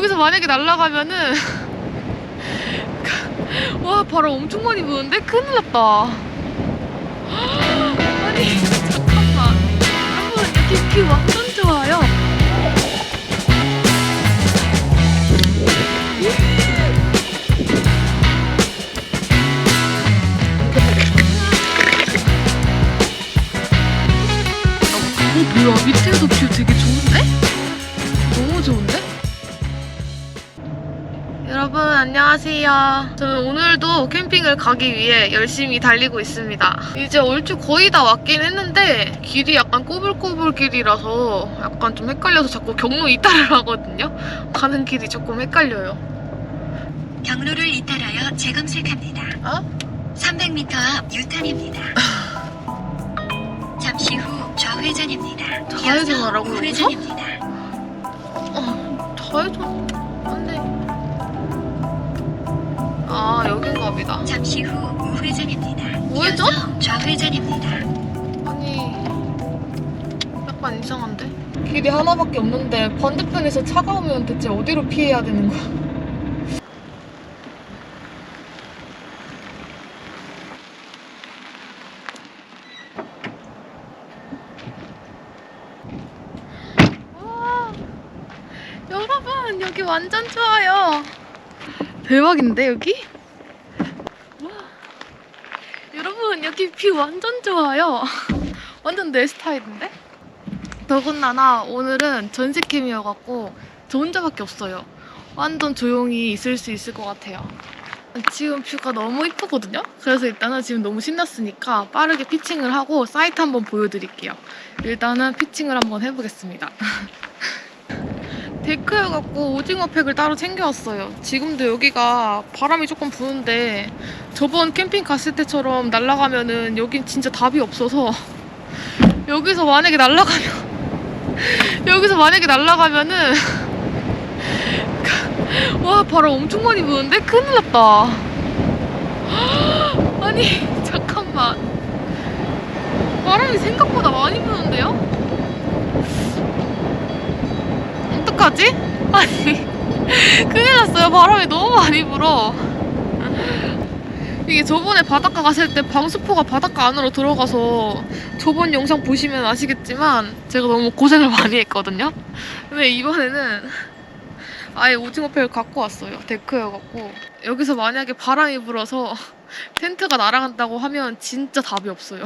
여기서 만약에 날아가면은 와 바람 엄청 많이 부는데 큰일 났다. 아니 잠깐만 여러분 여기 뷰 완전 좋아요. 어 뭐야 밑에도 뷰 되게 여러분 안녕하세요. 저는 오늘도 캠핑을 가기 위해 열심히 달리고 있습니다. 이제 얼추 거의 다 왔긴 했는데 길이 약간 꼬불꼬불 길이라서 약간 좀 헷갈려서 자꾸 경로 이탈을 하거든요. 가는 길이 조금 헷갈려요. 경로를 이탈하여 재검색합니다. 어? 300m 앞 유턴입니다. 잠시 후 좌회전입니다. 좌회전하라고요, 이어서 여기서? 어, 좌회전 아 여긴가 보다. 잠시 후 우회전입니다. 우회전? 이어서 좌회전입니다. 아니 약간 이상한데? 길이 하나밖에 없는데 반대편에서 차가 오면 대체 어디로 피해야 되는 거야? 와, 여러분 여기 완전 좋아요. 대박인데 여기? 와. 여러분 여기 뷰 완전 좋아요. 완전 내 스타일인데? 더군다나 오늘은 전시캠이어갖고 저 혼자밖에 없어요. 완전 조용히 있을 수 있을 것 같아요. 지금 뷰가 너무 이쁘거든요? 그래서 일단은 지금 너무 신났으니까 빠르게 피칭을 하고 사이트 한번 보여드릴게요. 일단은 피칭을 한번 해보겠습니다. 데크여갖고 오징어 팩을 따로 챙겨왔어요. 지금도 여기가 바람이 조금 부는데 저번 캠핑 갔을 때처럼 날아가면은 여긴 진짜 답이 없어서 여기서 만약에 날아가면 여기서 만약에 날아가면은 와 바람 엄청 많이 부는데 큰일 났다. 아니 잠깐만 바람이 생각보다 많이 부는데요? 어떡하지? 아니 큰일 났어요. 바람이 너무 많이 불어. 이게 저번에 바닷가 갔을 때 방수포가 바닷가 안으로 들어가서 저번 영상 보시면 아시겠지만 제가 너무 고생을 많이 했거든요. 근데 이번에는 아예 오징어팩을 갖고 왔어요. 데크여갖고. 여기서 만약에 바람이 불어서 텐트가 날아간다고 하면 진짜 답이 없어요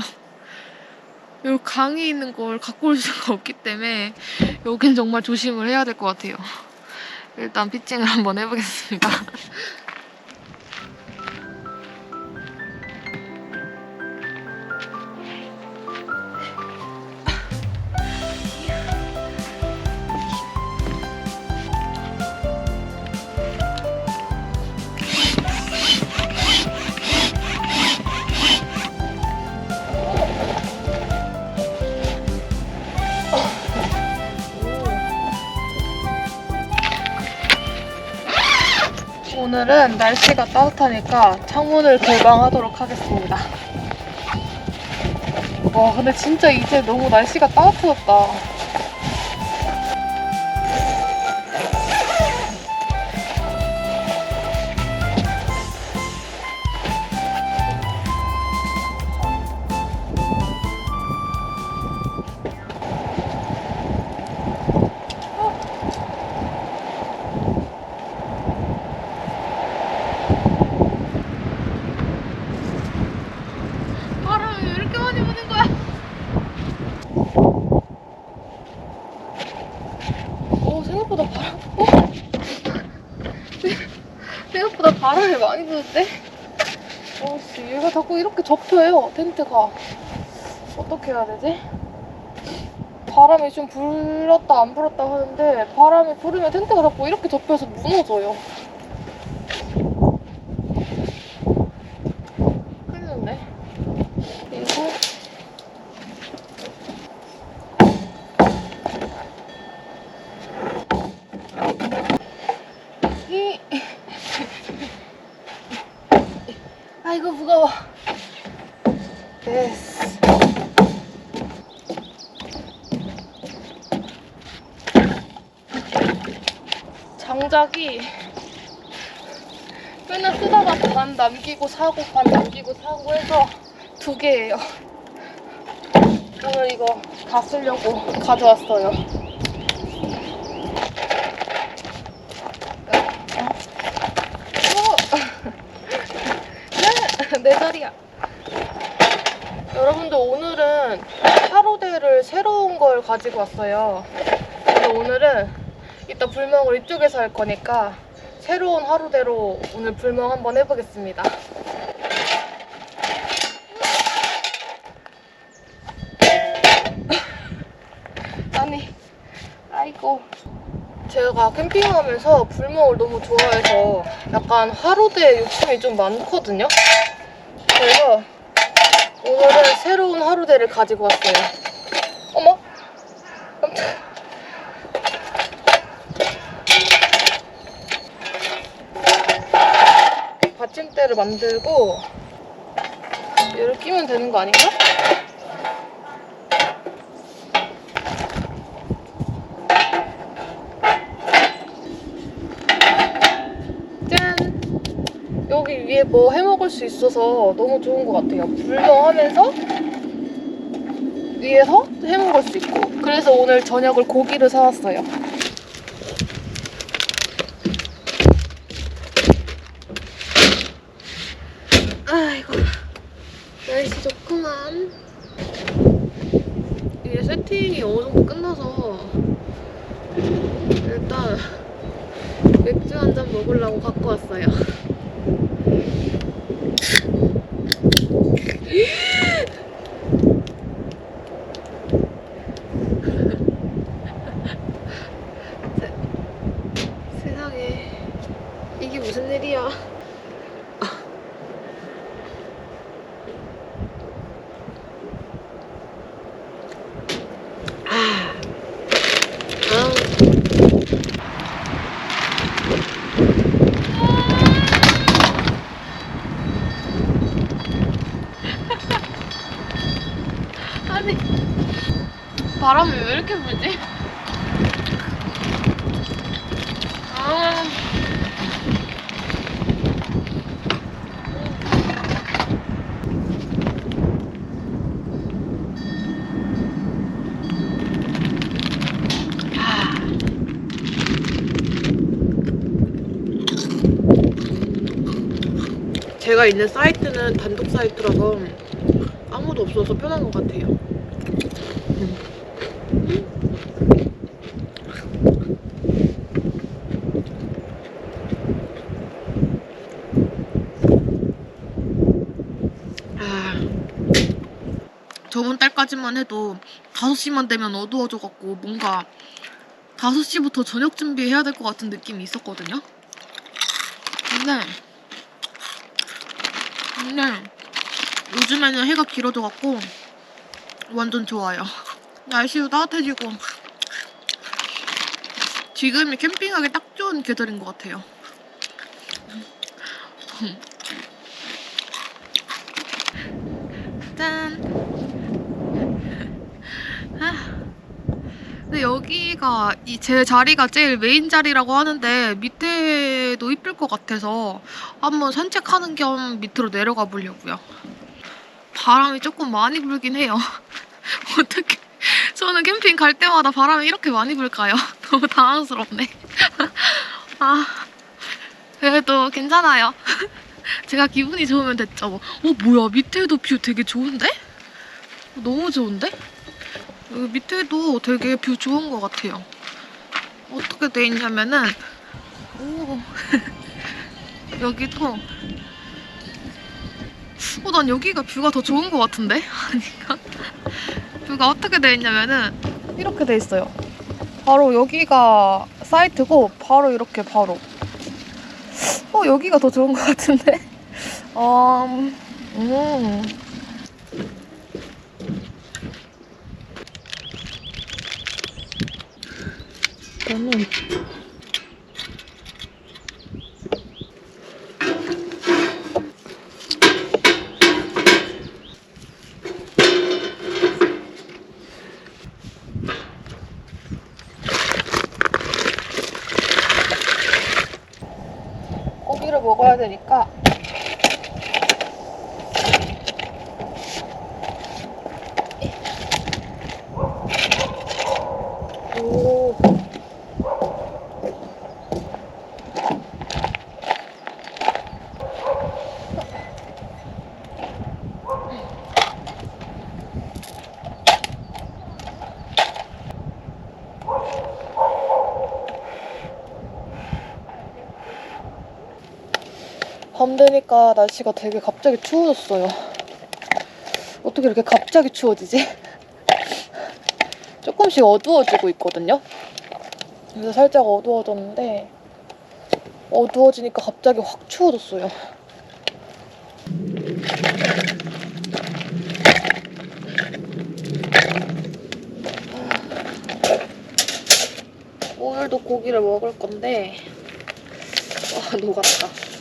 여기 강이 있는 걸 갖고 올 수가 없기 때문에 여긴 정말 조심을 해야 될 것 같아요. 일단 피칭을 한번 해보겠습니다. 오늘은 날씨가 따뜻하니까 창문을 개방하도록 하겠습니다. 와, 근데 진짜 이제 너무 날씨가 따뜻해졌다. 바람이 많이 부는데? 어, 씨, 얘가 자꾸 이렇게 접혀요, 텐트가. 어떻게 해야 되지? 바람이 좀 불었다 안 불었다 하는데 바람이 불으면 텐트가 자꾸 이렇게 접혀서 무너져요. 큰일 났네. 그리고 이 아이고 무거워. 됐어. 장작 갑자기 맨날 쓰다가 반 남기고 사고 반 남기고 사고 해서 두 개예요. 오늘 이거 다 쓰려고 가져왔어요. 어? 네, 내 자리야. 여러분들 오늘은 하루대를 새로운 걸 가지고 왔어요. 그래서 오늘은 이따 불멍을 이쪽에서 할 거니까 새로운 하루대로 오늘 불멍 한번 해보겠습니다. 아니, 아이고. 제가 캠핑하면서 불멍을 너무 좋아해서 약간 하루대 욕심이 좀 많거든요. 그래서 오늘은 새로운 하루대를 가지고 왔어요. 어머? 깜짝. 받침대를 만들고 얘를 끼면 되는 거 아닌가? 짠! 여기 위에 뭐 해먹을 수 있어서 너무 좋은 것 같아요. 불멍하면서 위에서 해먹을 수 있고. 그래서 오늘 저녁을 고기를 사왔어요. 아이고, 날씨 좋구만. 이게 세팅이 어느 정도 끝나서 일단 맥주 한 잔 먹으려고 갖고 왔어요. 세- 세상에 이게 무슨 일이야? 아, 아. 아니 바람이 왜 이렇게 불지? 아. 아. 제가 있는 사이트는 단독 사이트라서 아무도 없어서 편한 것 같아요. 아, 저번 달까지만 해도 5시만 되면 어두워져갖고 뭔가 5시부터 저녁 준비해야 될 것 같은 느낌이 있었거든요. 근데, 근데 요즘에는 해가 길어져갖고 완전 좋아요. 날씨도 따뜻해지고 지금이 캠핑하기 딱 좋은 계절인 것 같아요. 짠. 근데 여기가 이 제 자리가 제일 메인 자리라고 하는데 밑에도 이쁠 것 같아서 한번 산책하는 겸 밑으로 내려가 보려고요. 바람이 조금 많이 불긴 해요. 어떻게 저는 캠핑 갈 때마다 바람이 이렇게 많이 불까요? 너무 당황스럽네. 아 그래도 괜찮아요. 제가 기분이 좋으면 됐죠. 뭐. 어 뭐야 밑에도 뷰 되게 좋은데? 너무 좋은데? 여기 밑에도 되게 뷰 좋은 것 같아요. 어떻게 돼 있냐면은 오 여기도 어, 난 여기가 뷰가 더 좋은 것 같은데? 아닌가? 뷰가 어떻게 돼 있냐면은 이렇게 돼 있어요. 바로 여기가 사이트고 바로 이렇게 바로 어 여기가 더 좋은 것 같은데? 음, 음. 저는 먹어야 되니까 오. 밤 되니까 날씨가 되게 갑자기 추워졌어요. 어떻게 이렇게 갑자기 추워지지? 조금씩 어두워지고 있거든요. 그래서 살짝 어두워졌는데 어두워지니까 갑자기 확 추워졌어요. 오늘도 고기를 먹을 건데 와 녹았다.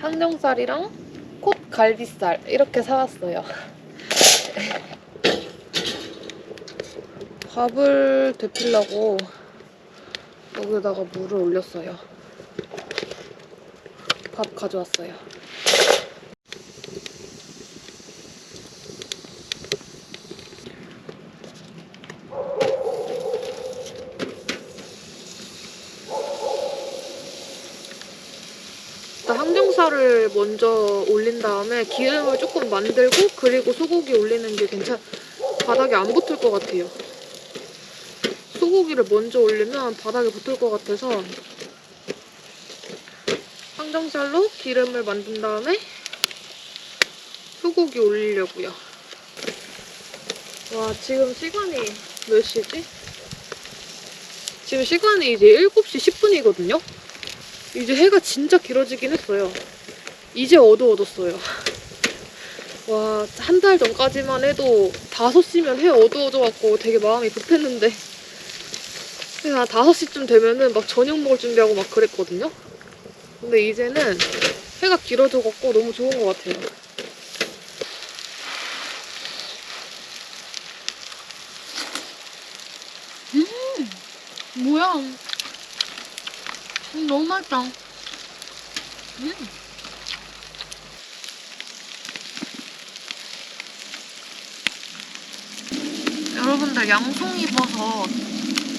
항정살이랑 콧 갈비살 이렇게 사왔어요. 밥을 데피려고 여기다가 물을 올렸어요. 밥 가져왔어요. 일단 먼저 올린 다음에 기름을 조금 만들고 그리고 소고기 올리는 게 괜찮 바닥에 안 붙을 것 같아요. 소고기를 먼저 올리면 바닥에 붙을 것 같아서 항정살로 기름을 만든 다음에 소고기 올리려고요. 와 지금 시간이 몇 시지? 지금 시간이 이제 7시 10분이거든요? 이제 해가 진짜 길어지긴 했어요. 이제 어두워졌어요. 와, 한 달 전까지만 해도 5시면 해 어두워져갖고 되게 마음이 급했는데. 그냥 5시쯤 되면은 막 저녁 먹을 준비하고 막 그랬거든요. 근데 이제는 해가 길어져갖고 너무 좋은 것 같아요. 음, 뭐야. 음, 너무 맛있다. 음. 여러분들 양송이 버섯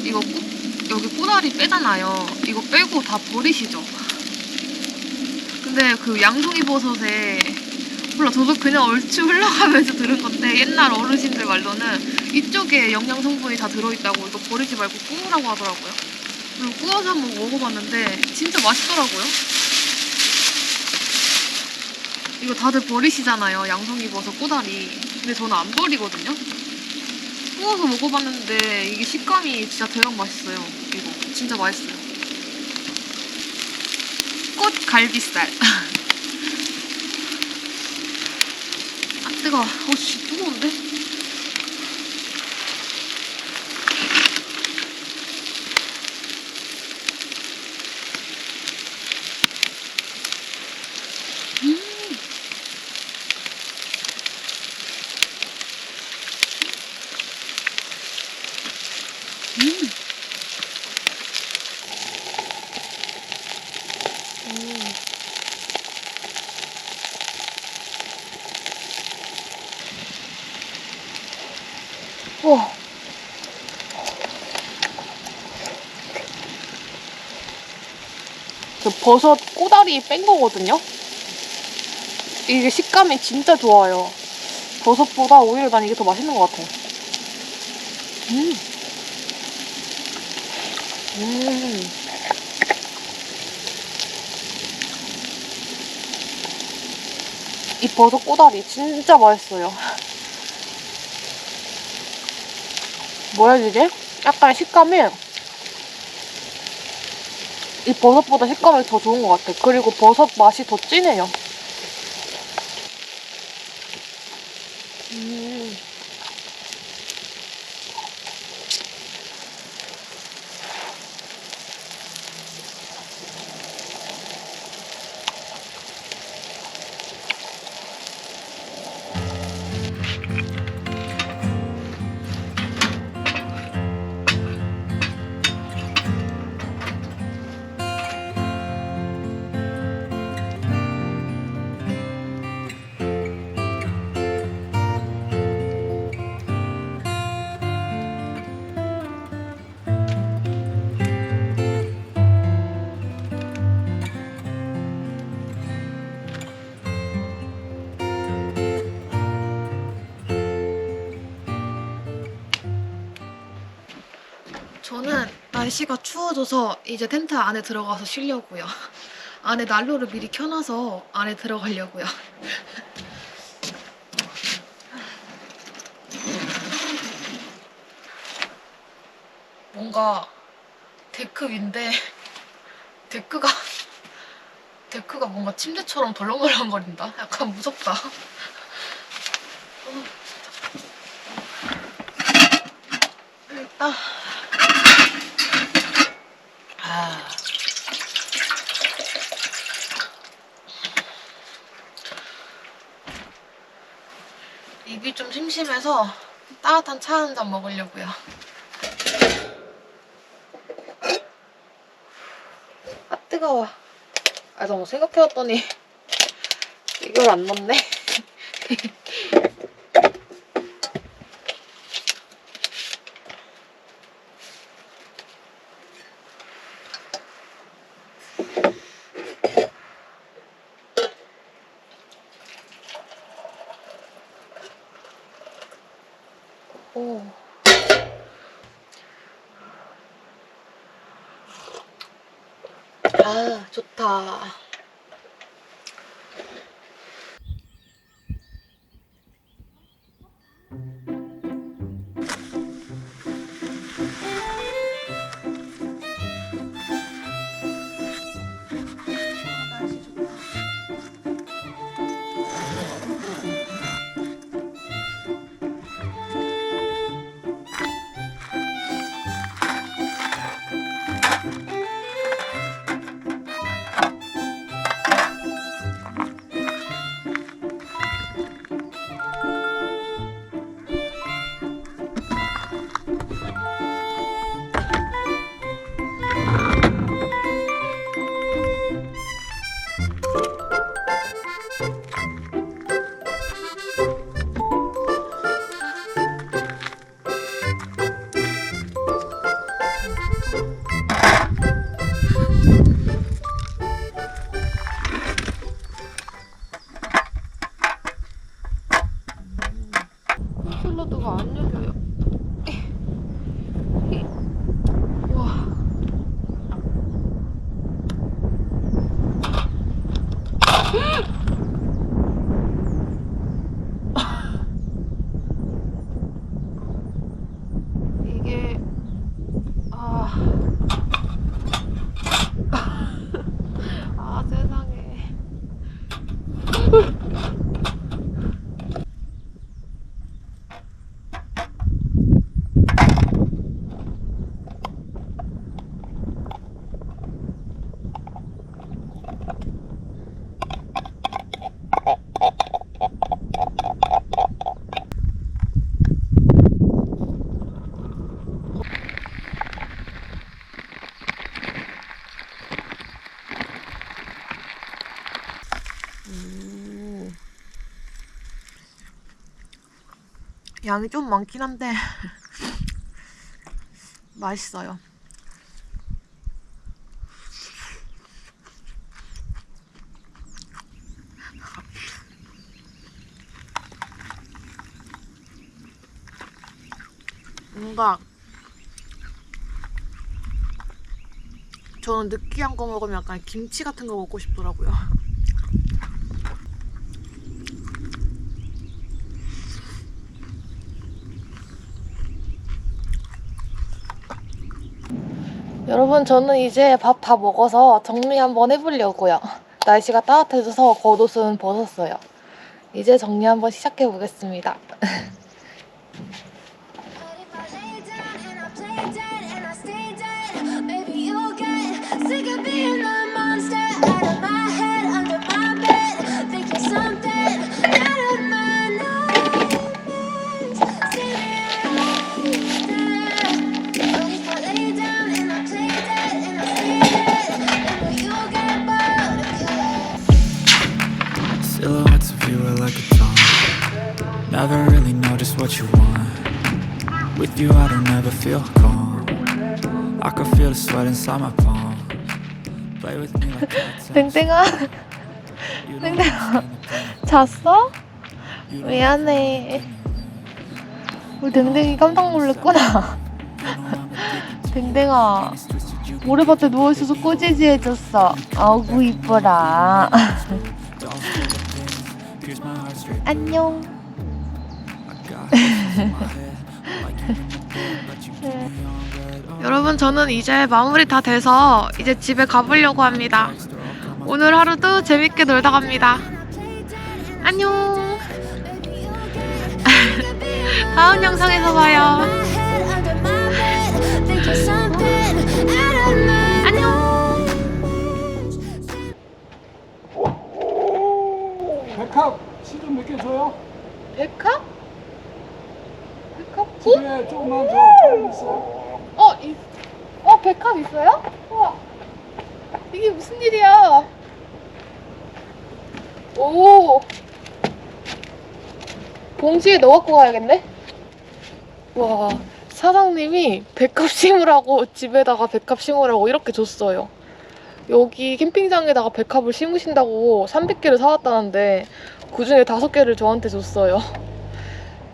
이거 꾸, 여기 꼬다리 빼잖아요. 이거 빼고 다 버리시죠. 근데 그 양송이 버섯에 몰라 저도 그냥 얼추 흘러가면서 들은 건데 옛날 어르신들 말로는 이쪽에 영양 성분이 다 들어있다고 이거 버리지 말고 구우라고 하더라고요. 그리고 구워서 한번 먹어봤는데 진짜 맛있더라고요. 이거 다들 버리시잖아요. 양송이 버섯 꼬다리. 근데 저는 안 버리거든요. 구워서 먹어봤는데 이게 식감이 진짜 대박 맛있어요. 이거 진짜 맛있어요. 꽃 갈비살. 아 뜨거 워. 어씨 뜨거운데? 와. 그 버섯 꼬다리 뺀 거거든요? 이게 식감이 진짜 좋아요. 버섯보다 오히려 난 이게 더 맛있는 것 같아. 음. 음. 이 버섯 꼬다리 진짜 맛있어요. 뭐라 해야 되지? 약간 식감이 이 버섯보다 식감이 더 좋은 것 같아. 그리고 버섯 맛이 더 진해요. 날씨가 추워져서 이제 텐트 안에 들어가서 쉬려고요. 안에 난로를 미리 켜놔서 안에 들어가려고요. 뭔가 데크 위인데 데크가 데크가 뭔가 침대처럼 덜렁덜렁거린다. 약간 무섭다. 어, 일단 아. 입이 좀 심심해서 따뜻한 차 한 잔 먹으려고요. 아 뜨거워. 아 너무 생각해봤더니 이걸 안 넣네. 아, 좋다. 양이 좀 많긴 한데 맛있어요. 뭔가 저는 느끼한 거 먹으면 약간 김치 같은 거 먹고 싶더라고요. 여러분 저는 이제 밥 다 먹어서 정리 한번 해보려고요. 날씨가 따뜻해져서 겉옷은 벗었어요. 이제 정리 한번 시작해 보겠습니다. inside my palm Play with me like cats and 땡땡아 you don't 땡땡아 understand the pain. 잤어? You don't 미안해. 우리 댕댕이 깜짝 놀랐구나. I'm addicted 댕댕아 모래밭에 누워있어서 꼬지지해졌어 아구 이뻐라 안녕 여러분 저는 이제 마무리 다 돼서 이제 집에 가보려고 합니다 오늘 하루도 재밌게 놀다 갑니다 안녕 다음 영상에서 봐요 안녕 백합 시좀 몇개 줘요? 백합? 백합? 어? 집에 있어요? 어, 이, 어, 백합 있어요? 우와. 이게 무슨 일이야? 오. 봉지에 넣어 갖고 가야겠네? 와, 사장님이 백합 심으라고 집에다가 백합 심으라고 이렇게 줬어요. 여기 캠핑장에다가 백합을 심으신다고 300개를 사왔다는데 그 중에 5개를 저한테 줬어요.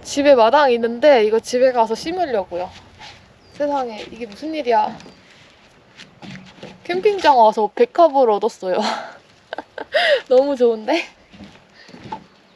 집에 마당이 있는데 이거 집에 가서 심으려고요. 세상에 이게 무슨 일이야 캠핑장 와서 백합을 얻었어요 너무 좋은데?